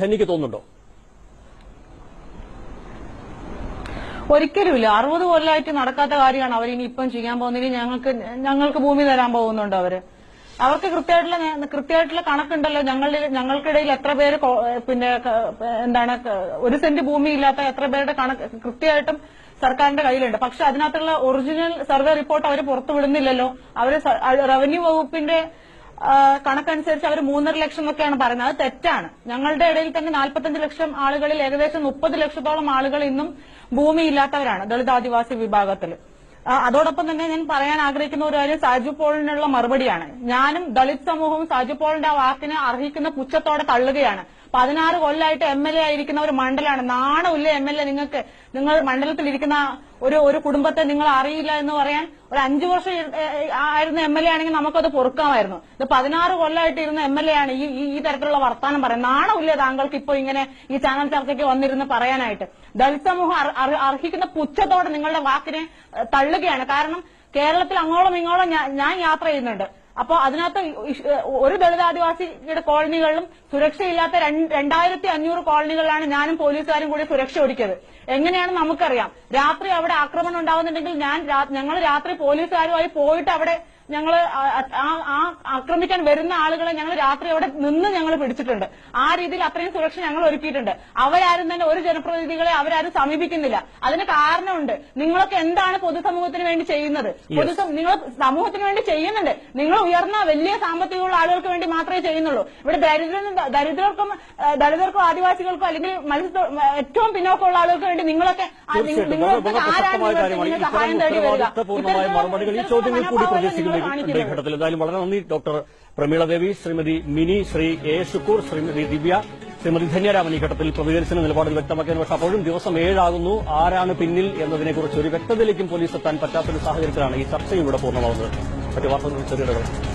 ധന്യക്ക് തോന്നുന്നുണ്ടോ? ഒരിക്കലുമില്ല അറുപത് കൊല്ലമായിട്ട് നടക്കാത്ത കാര്യമാണ് അവർ ഇനി ഇപ്പം ചെയ്യാൻ പോകുന്നെങ്കിൽ ഞങ്ങൾക്ക് ഞങ്ങൾക്ക് ഭൂമി തരാൻ പോകുന്നുണ്ട് അവർ. അവർക്ക് കൃത്യമായിട്ടുള്ള കൃത്യമായിട്ടുള്ള കണക്കുണ്ടല്ലോ. ഞങ്ങളുടെ ഞങ്ങൾക്കിടയിൽ എത്ര പേര് പിന്നെ എന്താണ് ഒരു സെന്റ് ഭൂമി ഇല്ലാത്ത എത്ര പേരുടെ കണക്ക് കൃത്യമായിട്ടും സർക്കാരിന്റെ കയ്യിലുണ്ട്. പക്ഷെ അതിനകത്തുള്ള ഒറിജിനൽ സർവേ റിപ്പോർട്ട് അവർ പുറത്തുവിടുന്നില്ലല്ലോ. അവർ റവന്യൂ വകുപ്പിന്റെ കണക്കനുസരിച്ച് അവർ മൂന്നര ലക്ഷം എന്നൊക്കെയാണ് പറയുന്നത്. അത് തെറ്റാണ്. ഞങ്ങളുടെ ഇടയിൽ തന്നെ നാൽപ്പത്തഞ്ച് ലക്ഷം ആളുകളിൽ ഏകദേശം മുപ്പത് ലക്ഷത്തോളം ആളുകൾ ഇന്നും ഭൂമിയില്ലാത്തവരാണ് ദളിത് വിഭാഗത്തിൽ. അതോടൊപ്പം തന്നെ ഞാൻ പറയാൻ ആഗ്രഹിക്കുന്ന ഒരു കാര്യം സാജു പോളിനുള്ള മറുപടിയാണ്. ഞാനും ദളിത് സമൂഹവും സാജു പോളിന്റെ ആ വാക്കിനെ അർഹിക്കുന്ന പുച്ഛത്തോടെ തള്ളുകയാണ്. പതിനാറ് കൊല്ലമായിട്ട് എം എൽ എ ആയിരിക്കുന്ന ഒരു മണ്ഡലമാണ് നാണമില്ല എം എൽ എ നിങ്ങൾക്ക്. നിങ്ങൾ മണ്ഡലത്തിൽ ഇരിക്കുന്ന ഒരു ഒരു കുടുംബത്തെ നിങ്ങൾ അറിയില്ല എന്ന് പറയാൻ ഒരു അഞ്ചു വർഷം ആയിരുന്ന എം എൽ എ ആണെങ്കിൽ നമുക്കത് പൊറുക്കാമായിരുന്നു. ഇത് പതിനാറ് കൊല്ലമായിട്ട് ഇരുന്ന എം എൽ എ ആണ് ഈ ഈ- തരത്തിലുള്ള വർത്താനം പറയാൻ നാണമില്ല താങ്കൾക്ക് ഇപ്പോൾ ഇങ്ങനെ ഈ ചാനൽ ചർച്ചയ്ക്ക് വന്നിരുന്ന് പറയാനായിട്ട്. ദളിത് സമൂഹം അർ- അർ- അർഹിക്കുന്ന പുച്ഛത്തോടെ നിങ്ങളുടെ വാക്കിനെ തള്ളുകയാണ്. കാരണം കേരളത്തിൽ അങ്ങോളം ഇങ്ങോളം ഞാൻ യാത്ര ചെയ്യുന്നുണ്ട്. അപ്പൊ അതിനകത്ത് ഒരു ദളിതാദിവാസിയുടെ കോളനികളിലും സുരക്ഷയില്ലാത്ത രണ്ട്- രണ്ടായിരത്തി അഞ്ഞൂറ് കോളനികളിലാണ് ഞാനും പോലീസുകാരും കൂടി സുരക്ഷ ഒരുക്കിയത്. എങ്ങനെയാണ് നമുക്കറിയാം? രാത്രി അവിടെ ആക്രമണം ഉണ്ടാവുന്നുണ്ടെങ്കിൽ ഞാൻ ഞങ്ങൾ രാത്രി പോലീസുകാരുമായി പോയിട്ട് അവിടെ ഞങ്ങൾ ആക്രമിക്കാൻ വരുന്ന ആളുകളെ ഞങ്ങൾ രാത്രി അവിടെ നിന്ന് ഞങ്ങൾ പിടിച്ചിട്ടുണ്ട്. ആ രീതിയിൽ അത്രയും സുരക്ഷ ഞങ്ങൾ ഒരുക്കിയിട്ടുണ്ട്. അവരാരും തന്നെ ഒരു ജനപ്രതിനിധികളെ അവരാരും സമീപിക്കുന്നില്ല. അതിന് കാരണമുണ്ട്. നിങ്ങളൊക്കെ എന്താണ് പൊതുസമൂഹത്തിന് വേണ്ടി ചെയ്യുന്നത്? പൊതുസം നിങ്ങൾ സമൂഹത്തിന് വേണ്ടി ചെയ്യുന്നുണ്ട്. നിങ്ങൾ ഉയർന്ന വലിയ സാമ്പത്തികമുള്ള ആളുകൾക്ക് വേണ്ടി മാത്രമേ ചെയ്യുന്നുള്ളൂ. ഇവിടെ ദരിദ്രനും ദരിദ്രർക്കും ആ, ദളിതർക്കും ആദിവാസികൾക്കും അല്ലെങ്കിൽ മത്സ്യ ഏറ്റവും പിന്നോക്കമുള്ള ആളുകൾക്ക് വേണ്ടി നിങ്ങളൊക്കെ ആ, നിങ്ങളൊക്കെ ആരാണ് സഹായം തേടി വരിക. ചോദ്യങ്ങൾ കൂടി പ്രതീക്ഷിക്കുന്ന. ഈ. ഘട്ടത്തിൽ എന്തായാലും വളരെ നന്ദി ഡോക്ടർ പ്രമീള ദേവി ശ്രീമതി മിനി ശ്രീ എ. ശുക്കൂർ ശ്രീമതി ദിവ്യ ശ്രീമതി ധന്യരാമൻ ഈ ഘട്ടത്തിൽ പ്രതികരിച്ചതിന് നിലപാടിൽ വ്യക്തമാക്കിയത് പക്ഷേ അപ്പോഴും ദിവസം ഏഴാകുന്നു. ആരാണ് പിന്നിൽ എന്നതിനെക്കുറിച്ച് ഒരു വ്യക്തതയിലേക്കും പോലീസ് എത്താൻ പറ്റാത്തൊരു സാഹചര്യത്തിലാണ് ഈ ചർച്ചയും ഇവിടെ പൂർണമാവുന്നത്. മറ്റു വാർത്തകൾ ചെറിയ